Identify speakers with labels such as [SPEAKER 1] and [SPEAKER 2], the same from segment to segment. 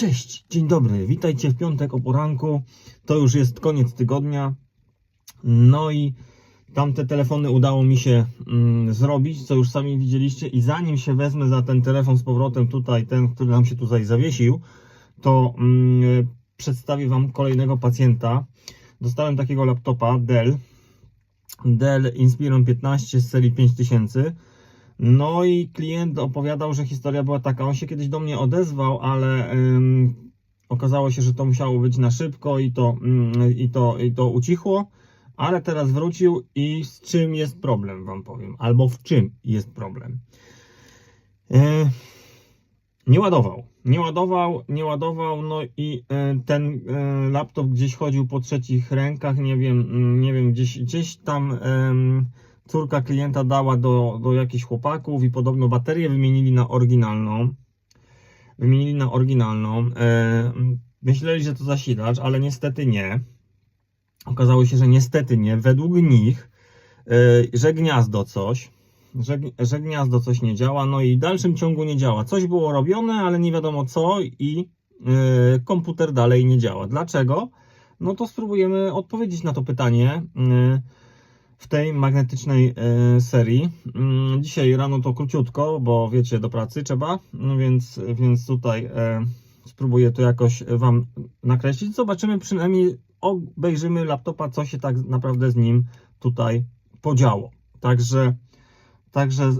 [SPEAKER 1] Cześć, dzień dobry, witajcie w piątek o poranku. To już jest koniec tygodnia. No i tamte telefony udało mi się mm, zrobić, co już sami widzieliście. I zanim się wezmę za ten telefon z powrotem, tutaj, ten, który nam się tutaj zawiesił, to mm, przedstawię Wam kolejnego pacjenta. Dostałem takiego laptopa Dell, Dell Inspiron 15 z serii 5000. No i klient opowiadał, że historia była taka. On się kiedyś do mnie odezwał, ale ym, okazało się, że to musiało być na szybko i to, ym, i, to, i to ucichło. Ale teraz wrócił i z czym jest problem, Wam powiem. Albo w czym jest problem. E, nie ładował. Nie ładował, nie ładował, no i e, ten e, laptop gdzieś chodził po trzecich rękach, nie wiem, mm, nie wiem, gdzieś, gdzieś tam córka klienta dała do, do jakichś chłopaków i podobno baterię wymienili na oryginalną. Wymienili na oryginalną. E, myśleli, że to zasilacz, ale niestety nie. Okazało się, że niestety nie. Według nich, e, że gniazdo coś, że, że gniazdo coś nie działa, no i w dalszym ciągu nie działa. Coś było robione, ale nie wiadomo co i e, komputer dalej nie działa. Dlaczego? No to spróbujemy odpowiedzieć na to pytanie w tej magnetycznej e, serii. Mm, Dzisiaj rano to króciutko, bo wiecie, do pracy trzeba, no więc, więc tutaj e, spróbuję to jakoś Wam nakreślić. Zobaczymy przynajmniej, obejrzymy laptopa, co się tak naprawdę z nim tutaj podziało. Także, także e,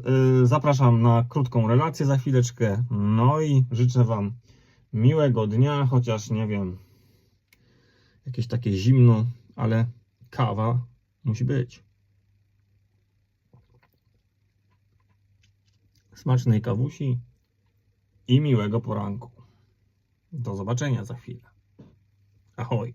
[SPEAKER 1] zapraszam na krótką relację za chwileczkę. No i życzę Wam miłego dnia, chociaż nie wiem, jakieś takie zimno, ale kawa musi być. Smacznej kawusi i miłego poranku. Do zobaczenia za chwilę. Ahoj.